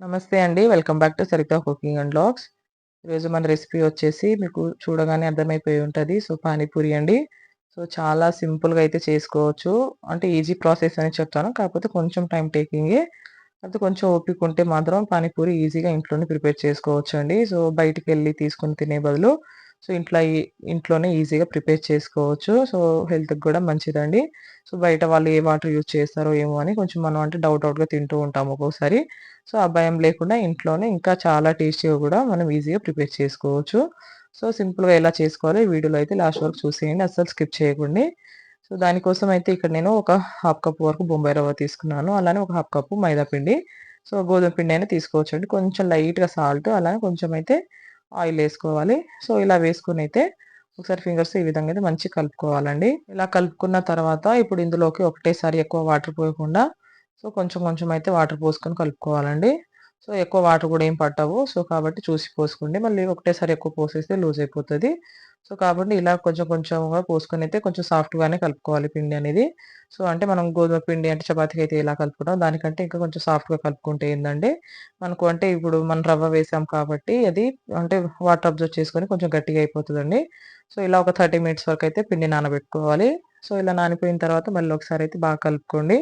నమస్తే అండి. Welcome back to Saritha cooking and blogs ఈరోజు మన రెసిపీ వచ్చేసి మీకు చూడగానే అర్థమైపోయి ఉంటుంది సో, పానీపూరి అండి. సో, చాలా సింపుల్‌గా అయితే చేసుకోవచ్చు. అంటే ఈజీ ప్రాసెస్ అని చెప్తాను. కాకపోతే కొంచెం టైం టేకింగే. కాకపోతే కొంచెం ఓపిక ఉంటే మాత్రం పానీపూరి ఈజీగా ఇంట్లోనే ప్రిపేర్ చేసుకోవచ్చు అండి సో, బయటికి వెళ్ళి తీసుకొని తినే బదులు సో, ఇంట్లో ఇంట్లోనే ఈజీగా ప్రిపేర్ చేసుకోవచ్చు. సో, హెల్త్‌కి కూడా మంచిదండి. సో, బయట వాళ్ళు ఏ వాటర్ యూజ్ చేస్తారో ఏమో అని కొంచెం మనం అంటే డౌట్ డౌట్‌గా తింటూ ఉంటాము ఒక్కోసారి. సో, ఆ భయం లేకుండా ఇంట్లోనే ఇంకా చాలా టేస్టీగా కూడా మనం ఈజీగా ప్రిపేర్ చేసుకోవచ్చు. సో, సింపుల్‌గా ఎలా చేసుకోవాలో వీడియోలో అయితే లాస్ట్ వరకు చూసేయండి. అస్సలు స్కిప్ చేయకండి. సో, దానికోసం అయితే ఇక్కడ నేను ఒక హాఫ్ కప్ వరకు బొంబాయి రవ్వ తీసుకున్నాను. అలానే ఒక హాఫ్ కప్పు మైదా పిండి. సో, గోధుమ పిండి అయినా తీసుకోవచ్చండి. కొంచెం లైట్‌గా సాల్ట్ అలానే కొంచెం అయితే ఆయిల్ వేసుకోవాలి సో, ఇలా వేసుకుని అయితే ఒకసారి ఫింగర్స్ ఈ విధంగా అయితే మంచిగా కలుపుకోవాలండి. ఇలా కలుపుకున్న తర్వాత ఇప్పుడు ఇందులోకి ఒకటేసారి ఎక్కువ వాటర్ పోయకుండా సో, కొంచెం కొంచెం అయితే వాటర్ పోసుకొని కలుపుకోవాలండి. సో, ఎక్కువ వాటర్ కూడా ఏం పట్టవు. సో, కాబట్టి చూసి పోసుకోండి. మళ్ళీ ఒకటేసారి ఎక్కువ పోసేస్తే లూజ్ అయిపోతుంది సో, కాబట్టి ఇలా కొంచెం కొంచెంగా పోసుకొని అయితే కొంచెం సాఫ్ట్‌గానే కలుపుకోవాలి పిండి అనేది. సో, అంటే మనం గోధుమ పిండి అంటే చపాతీకి అయితే ఇలా కలుపుకుంటాం దానికంటే ఇంకా కొంచెం సాఫ్ట్‌గా కలుపుకుంటే ఏంటంటే మనకు అంటే ఇప్పుడు మనం రవ్వ వేసాం కాబట్టి అది అంటే వాటర్ అబ్జర్వ్ చేసుకొని కొంచెం గట్టిగా అయిపోతుందండి సో, ఇలా ఒక 30 మినిట్స్ వరకు అయితే పిండి నానబెట్టుకోవాలి. సో, ఇలా నానిపోయిన తర్వాత మళ్ళీ ఒకసారి అయితే బాగా కలుపుకోండి.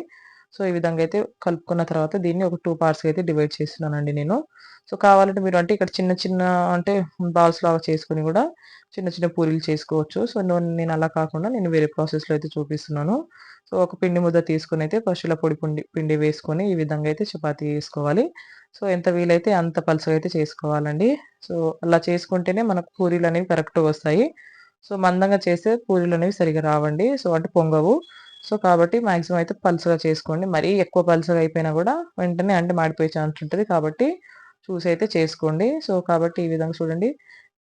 సో, ఈ విధంగా అయితే కలుపుకున్న తర్వాత దీన్ని ఒక టూ పార్ట్స్‌గా అయితే డివైడ్ చేస్తున్నానండి నేను. సో, కావాలంటే మీరు అంటే ఇక్కడ చిన్న చిన్న అంటే బాల్స్ లాగా చేసుకుని కూడా చిన్న చిన్న పూరీలు చేసుకోవచ్చు. సో, నేను అలా కాకుండా నేను వేరే ప్రాసెస్‌లో అయితే చూపిస్తున్నాను. సో, ఒక పిండి ముద్ద తీసుకొని అయితే ఫస్ట్ ఇలా పొడి పిండి పిండి వేసుకొని ఈ విధంగా అయితే చపాతీ చేసుకోవాలి. సో, ఎంత వీలైతే అంత పలుచగా అయితే చేసుకోవాలండి. సో, అలా చేసుకుంటేనే మనకు పూరీలు అనేవి కరెక్ట్‌గా వస్తాయి. సో, మందంగా చేస్తే పూరీలు అనేవి సరిగ్గా రావండి. సో, అంటే పొంగవు. సో, కాబట్టి మ్యాక్సిమం అయితే పలుచగా చేసుకోండి. మరీ ఎక్కువ పలుచగా అయిపోయినా కూడా వెంటనే అంటే మాడిపోయే ఛాన్స్ ఉంటుంది కాబట్టి చూసి అయితే చేసుకోండి. సో, కాబట్టి ఈ విధంగా చూడండి.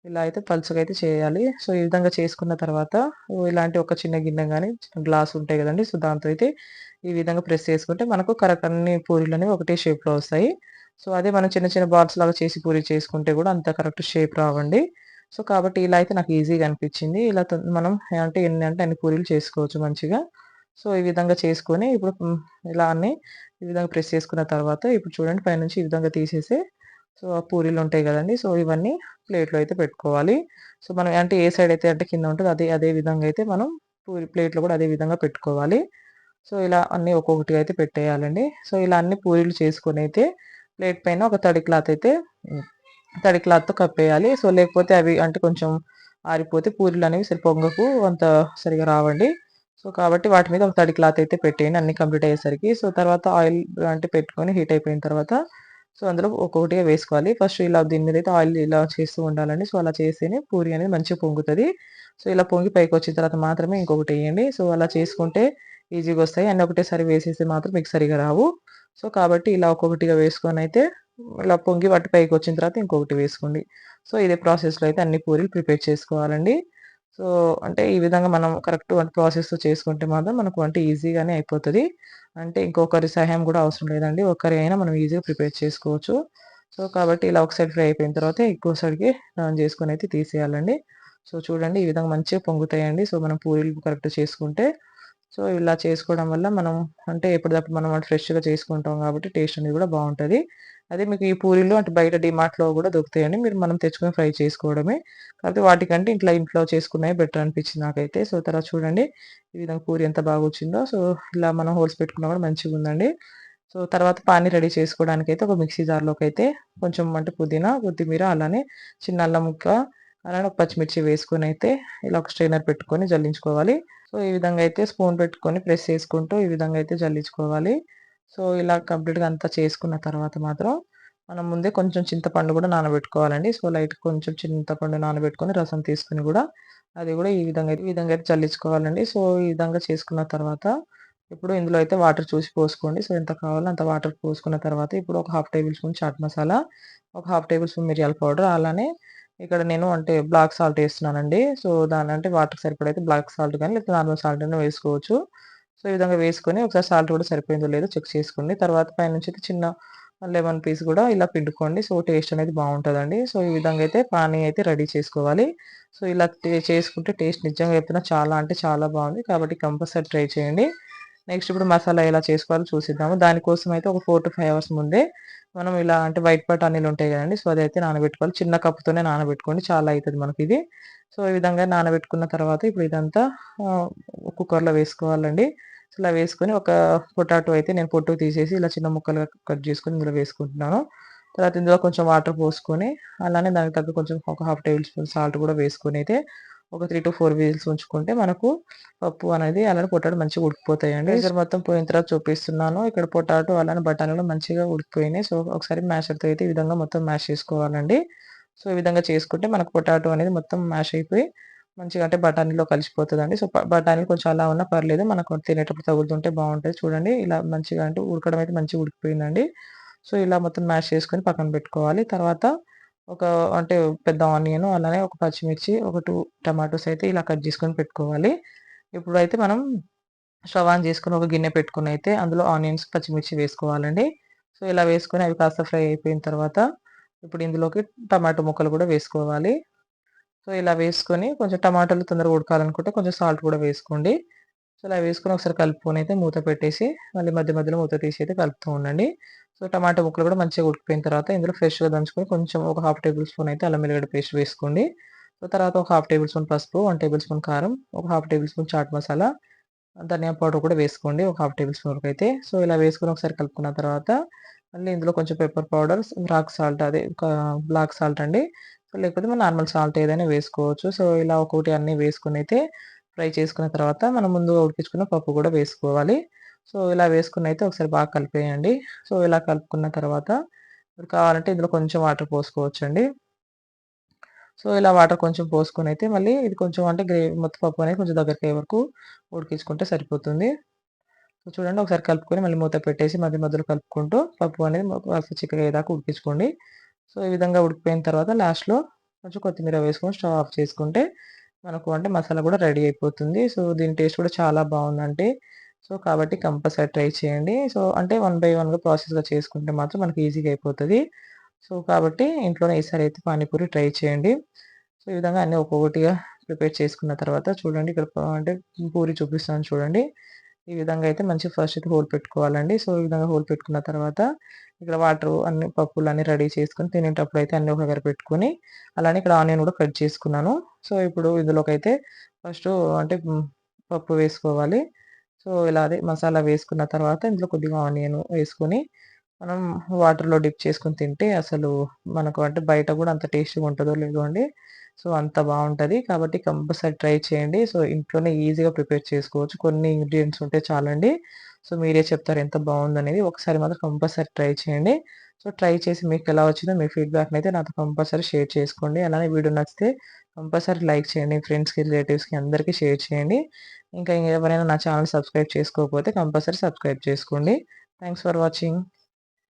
ఇలా అయితే పలుచగా అయితే చేయాలి. సో, ఈ విధంగా చేసుకున్న తర్వాత ఇలాంటి ఒక చిన్న గిన్నె గాని, గ్లాస్ ఉంటాయి కదండి సో, దాంతో అయితే ఈ విధంగా ప్రెస్ చేసుకుంటే మనకు కరెక్ట్ అన్ని పూరీలు అనేవి ఒకటే షేప్‌లో వస్తాయి. సో, అదే మనం చిన్న చిన్న బాల్స్ లాగా చేసి పూరి చేసుకుంటే కూడా అంత కరెక్ట్ షేప్ రావండి. సో, కాబట్టి ఇలా అయితే నాకు ఈజీగా అనిపించింది. ఇలా మనం అంటే ఎన్ని అంటే అన్ని పూరీలు చేసుకోవచ్చు మంచిగా. సో, ఈ విధంగా చేసుకొని ఇప్పుడు ఇలా అన్ని ఈ విధంగా ప్రెస్ చేసుకున్న తర్వాత ఇప్పుడు చూడండి పైనుంచి ఈ విధంగా తీసేసి సో, ఆ పూరీలు ఉంటాయి కదండీ! సో, ఇవన్నీ ప్లేట్‌లో అయితే పెట్టుకోవాలి. సో, మనం అంటే ఏ సైడ్ అయితే అంటే కింద ఉంటదో అదే అదే విధంగా అయితే మనం పూరి ప్లేట్‌లో కూడా అదే విధంగా పెట్టుకోవాలి. సో, ఇలా అన్నీ ఒక్కొక్కటిగా అయితే పెట్టేయాలండి. సో, ఇలా అన్ని పూరీలు చేసుకొని అయితే ప్లేట్ పైన ఒక తడి క్లాత్ అయితే తడి క్లాత్‌తో కప్పేయాలి. సో, లేకపోతే అవి అంటే కొంచెం ఆరిపోతే పూరీలనేవి సరి పొంగకు అంత సరిగా రావండి. సో, కాబట్టి వాటి మీద ఒక తడి క్లాత్ అయితే పెట్టేయండి అన్ని కంప్లీట్ అయ్యేసరికి. సో, తర్వాత ఆయిల్ అంటే పెట్టుకొని హీట్ అయిపోయిన తర్వాత సో, అందులో ఒక్కొక్కటిగా వేసుకోవాలి. ఫస్ట్ ఇలా దీని మీద అయితే ఆయిల్ ఇలా చేస్తూ ఉండాలండి. సో, అలా చేస్తేనే పూరి అనేది మంచిగా పొంగుతుంది సో, ఇలా పొంగి పైకొచ్చిన తర్వాత మాత్రమే ఇంకొకటి వేయండి సో, అలా చేసుకుంటే ఈజీగా వస్తాయి. అన్నీ ఒకటేసారి వేసేస్తే మాత్రం మీకు సరిగ్గా రావు. సో, కాబట్టి ఇలా ఒక్కొక్కటిగా వేసుకొని అయితే ఇలా పొంగి వాటి పైకి వచ్చిన తర్వాత ఇంకొకటి వేసుకోండి. సో, ఇదే ప్రాసెస్‌లో అయితే అన్ని పూరీలు ప్రిపేర్ చేసుకోవాలండి. సో, అంటే ఈ విధంగా మనం కరెక్ట్ ప్రాసెస్ చేసుకుంటే మాత్రం మనకు వంట ఈజీగానే అయిపోతుంది అంటే ఇంకొకరి సహాయం కూడా అవసరం లేదండి. ఒక్కరి అయినా మనం ఈజీగా ప్రిపేర్ చేసుకోవచ్చు. సో, కాబట్టి ఇలా ఒక సైడ్ ఫ్రై అయిపోయిన తర్వాత ఇంకో సైడ్‌కి టర్న్ చేసుకొని అయితే తీసేయాలండి. సో, చూడండి ఈ విధంగా మంచిగా పొంగుతాయండి. సో, మనం పూరీలు కరెక్ట్ చేసుకుంటే సో, ఇలా చేసుకోవడం వల్ల మనం అంటే ఎప్పటిదప్పుడు మనం అంటే ఫ్రెష్‌గా చేసుకుంటాం కాబట్టి టేస్ట్ అనేది కూడా బాగుంటుంది అదే మీకు ఈ పూరీలు అంటే బయట డిమార్ట్లో కూడా దొరుకుతాయండి. మీరు మనం తెచ్చుకొని ఫ్రై చేసుకోవడమే. కాకపోతే వాటికంటే ఇంట్లో ఇంట్లో చేసుకున్నాయి బెటర్ అనిపించింది నాకైతే. సో, తర్వాత చూడండి ఈ విధంగా పూరి ఎంత బాగా వచ్చిందో సో, ఇలా మనం హోల్స్ పెట్టుకున్నా కూడా మంచిగా ఉందండి సో, తర్వాత పానీ రెడీ చేసుకోవడానికి అయితే ఒక మిక్సీ జార్‌లోకైతే కొంచెం అంటే పుదీనా, కొత్తిమీర అలానే చిన్న అల్లం ముక్క, అలానే ఒక పచ్చిమిర్చి వేసుకొనైతే ఇలా ఒక స్ట్రైనర్ పెట్టుకొని జల్లించుకోవాలి. సో, ఈ విధంగా అయితే స్పూన్ పెట్టుకొని ప్రెస్ చేసుకుంటూ ఈ విధంగా అయితే జల్లించుకోవాలి. సో, ఇలా కంప్లీట్‌గా అంతా చేసుకున్న తర్వాత మాత్రం మనం ముందే కొంచెం చింతపండు కూడా నానబెట్టుకోవాలండి. సో, లైట్ కొంచెం చింతపండు నానబెట్టుకొని రసం తీసుకొని కూడా అది కూడా ఈ విధంగా ఈ విధంగా అయితే జల్లించుకోవాలండి. సో, ఈ విధంగా చేసుకున్న తర్వాత ఇప్పుడు ఇందులో అయితే వాటర్ చూసి పోసుకోండి. సో, ఎంత కావాలో అంత వాటర్ పోసుకున్న తర్వాత ఇప్పుడు ఒక half tablespoon chaat masala, ఒక హాఫ్ టేబుల్ స్పూన్ మిరియాల పౌడర్ అలానే ఇక్కడ నేను అంటే బ్లాక్ సాల్ట్ వేస్తున్నానండి సో, దాని అంటే వాటర్‌కి సరిపడైతే బ్లాక్ సాల్ట్ కానీ లేకపోతే నార్మల్ సాల్ట్ అయినా వేసుకోవచ్చు. సో, ఈ విధంగా వేసుకొని ఒకసారి సాల్ట్ కూడా సరిపోయిందో లేదో చెక్ చేసుకోండి. తర్వాత పైనుంచి అయితే చిన్న లెమన్ పీస్ కూడా ఇలా పిండుకోండి. సో, టేస్ట్ అనేది బాగుంటుందండి సో, ఈ విధంగా అయితే పానీ అయితే రెడీ చేసుకోవాలి. సో, ఇలా చేసుకుంటే టేస్ట్ నిజంగా చెప్తున్నా చాలా అంటే చాలా బాగుంది కాబట్టి కంపల్సరీ ట్రై చేయండి. నెక్స్ట్ ఇప్పుడు మసాలా ఎలా చేసుకోవాలో చూసిద్దాము దానికోసం అయితే ఒక 4-5 అవర్స్ ముందే మనం ఇలా అంటే వైట్ బఠానీలు ఉంటాయి కదండి సో, అదైతే నానబెట్టుకోవాలి. చిన్న కప్పుతోనే నానబెట్టుకోండి చాలా అవుతుంది మనకి ఇది సో, ఈ విధంగా నానబెట్టుకున్న తర్వాత ఇప్పుడు ఇదంతా కుక్కర్‌లో వేసుకోవాలండి. సో, ఇలా వేసుకొని ఒక పొటాటో అయితే నేను పొట్టు తీసేసి ఇలా చిన్న ముక్కలుగా కట్ చేసుకొని ఇందులో వేసుకుంటున్నాను. తర్వాత ఇందులో కొంచెం వాటర్ పోసుకొని అలానే దానికి తగ్గ కొంచెం ఒక హాఫ్ టేబుల్ స్పూన్ సాల్ట్ కూడా వేసుకొని అయితే ఒక 3-4 విజిల్స్ ఉంచుకుంటే మనకు పప్పు అనేది అలానే పొటాటో మంచిగా ఉడికిపోతాయండి. ప్రెషర్ మొత్తం పోయిన తర్వాత చూపిస్తున్నాను. ఇక్కడ పొటాటో అలానే బఠానీలు మంచిగా ఉడికిపోయినాయి. సో, ఒకసారి మ్యాషర్‌తో అయితే ఈ విధంగా మొత్తం మ్యాష్ చేసుకోవాలండి. సో, ఈ విధంగా చేసుకుంటే మనకు పొటాటో అనేది మొత్తం మ్యాష్ అయిపోయి మంచిగా అంటే బఠానీలో కలిసిపోతదండి. సో, బఠానీలు కొంచెం అలా ఉన్నా పర్లేదు. మనకు తినేటప్పుడు తగులుతుంటే బావుంటది. చూడండి ఇలా మంచిగా అంటే ఉడకడం అయితే మంచిగా ఉడికిపోయిందండి. సో, ఇలా మొత్తం మ్యాష్ చేసుకొని పక్కన పెట్టుకోవాలి. తర్వాత ఒక అంటే పెద్ద ఆనియన్ అలానే ఒక పచ్చిమిర్చి, ఒక టూ టమాటోస్ అయితే ఇలా కట్ చేసుకొని పెట్టుకోవాలి. ఇప్పుడైతే మనం స్టవ్ ఆన్ ఒక గిన్నె పెట్టుకొని అయితే అందులో ఆనియన్స్, పచ్చిమిర్చి వేసుకోవాలండి. సో, ఇలా వేసుకొని అవి కాస్త ఫ్రై అయిపోయిన తర్వాత ఇప్పుడు ఇందులోకి టమాటో ముక్కలు కూడా వేసుకోవాలి. సో, ఇలా వేసుకొని కొంచెం టమాటాలు తొందరగా ఉడకాలనుకుంటే కొంచెం సాల్ట్ కూడా వేసుకోండి. సో, ఇలా వేసుకొని ఒకసారి కలుపుకొని అయితే మూత పెట్టేసి మళ్ళీ మధ్య మధ్యలో మూత తీసి అయితే కలుపుతూ ఉండండి. సో, టమాటా ముక్కలు కూడా మంచిగా ఉడికిపోయిన తర్వాత ఇందులో ఫ్రెష్‌గా దంచుకొని కొంచెం ఒక హాఫ్ టేబుల్ స్పూన్ అయితే అల్లం వెల్లిగడ్డ పేస్ట్ వేసుకోండి. సో, తర్వాత ఒక హాఫ్ టేబుల్ స్పూన్ పసుపు, వన్ టేబుల్ స్పూన్ కారం, ఒక half tablespoon chaat masala, dhania powder కూడా వేసుకోండి. ఒక హాఫ్ టేబుల్ స్పూన్ వరకు అయితే. సో, ఇలా వేసుకొని ఒకసారి కలుపుకున్న తర్వాత మళ్ళీ ఇందులో కొంచెం పెప్పర్ పౌడర్, బ్లాక్ సాల్ట్ అదే ఒక బ్లాక్ సాల్ట్ అండి. సో, లేకపోతే మనం నార్మల్ సాల్ట్ ఏదైనా వేసుకోవచ్చు. సో, ఇలా ఒకటి అన్నీ వేసుకుని అయితే ఫ్రై చేసుకున్న తర్వాత మనం ముందుగా ఉడికించుకున్న పప్పు కూడా వేసుకోవాలి. సో, ఇలా వేసుకున్న అయితే ఒకసారి బాగా కలిపేయండి. సో, ఇలా కలుపుకున్న తర్వాత మీరు కావాలంటే ఇందులో కొంచెం వాటర్ పోసుకోవచ్చండి. సో, ఇలా వాటర్ కొంచెం పోసుకొని అయితే మళ్ళీ ఇది కొంచెం అంటే గ్రేవీ మొత్తం పప్పు అనేది కొంచెం దగ్గరకయ్యే వరకు ఉడికించుకుంటే సరిపోతుంది. సో, చూడండి ఒకసారి కలుపుకొని మళ్ళీ మూత పెట్టేసి మధ్య మధ్యలో కలుపుకుంటూ పప్పు అనేది కాస్త చిక్కగా అయ్యేదాకా ఉడికించుకోండి. సో, ఈ విధంగా ఉడికిపోయిన తర్వాత లాస్ట్‌లో కొంచెం కొత్తిమీర వేసుకొని స్టవ్ ఆఫ్ చేసుకుంటే మనకు అంటే మసాలా కూడా రెడీ అయిపోతుంది. సో, దీని టేస్ట్ కూడా చాలా బాగుందండి సో, కాబట్టి కంపల్సరీ ట్రై చేయండి. సో, అంటే వన్ బై వన్‌గా ప్రాసెస్‌గా చేసుకుంటే మాత్రం మనకి ఈజీగా అయిపోతుంది సో, కాబట్టి ఇంట్లోనే ఈసారి అయితే పానీపూరి ట్రై చేయండి. సో, ఈ విధంగా అన్నీ ఒక్కొక్కటిగా ప్రిపేర్ చేసుకున్న తర్వాత చూడండి ఇక్కడ అంటే పూరి చూపిస్తాను చూడండి. ఈ విధంగా అయితే మంచి ఫస్ట్ అయితే హోల్ పెట్టుకోవాలండి. సో, ఈ విధంగా హోల్ పెట్టుకున్న తర్వాత ఇక్కడ వాటర్ అన్ని పప్పులు అన్ని రెడీ చేసుకొని తినేటప్పుడు అయితే అన్ని ఒక దగ్గర పెట్టుకొని అలానే ఇక్కడ ఆనియన్ కూడా కట్ చేసుకున్నాను. సో, ఇప్పుడు ఇందులోకైతే ఫస్ట్ అంటే పప్పు వేసుకోవాలి. సో, ఇలా అదే మసాలా వేసుకున్న తర్వాత ఇందులో కొద్దిగా ఆనియన్ వేసుకొని మనం వాటర్‌లో డిప్ చేసుకొని తింటే అసలు మనకు అంటే బయట కూడా అంత టేస్ట్గా ఉంటుందో లేదో అండి. సో, అంత బాగుంటుంది కాబట్టి కంపల్సరీ ట్రై చేయండి. సో, ఇంట్లోనే ఈజీగా ప్రిపేర్ చేసుకోవచ్చు. కొన్ని ఇంగ్రీడియంట్స్ ఉంటే చాలండి. సో, మీరే చెప్తారు ఎంత బాగుందనేది ఒకసారి మాత్రం కంపల్సరీ ట్రై చేయండి. సో, ట్రై చేసి మీకు ఎలా వచ్చిందో మీ ఫీడ్‌బ్యాక్‌ని అయితే నాతో కంపల్సరీ షేర్ చేసుకోండి. అలానే వీడియో నచ్చితే కంపల్సరీ లైక్ చేయండి. ఫ్రెండ్స్‌కి, రిలేటివ్స్‌కి అందరికీ షేర్ చేయండి. ఇంకా ఎవరైనా నా ఛానల్ సబ్స్క్రైబ్ చేసుకోకపోతే కంపల్సరీ సబ్స్క్రైబ్ చేసుకోండి. Thanks for watching.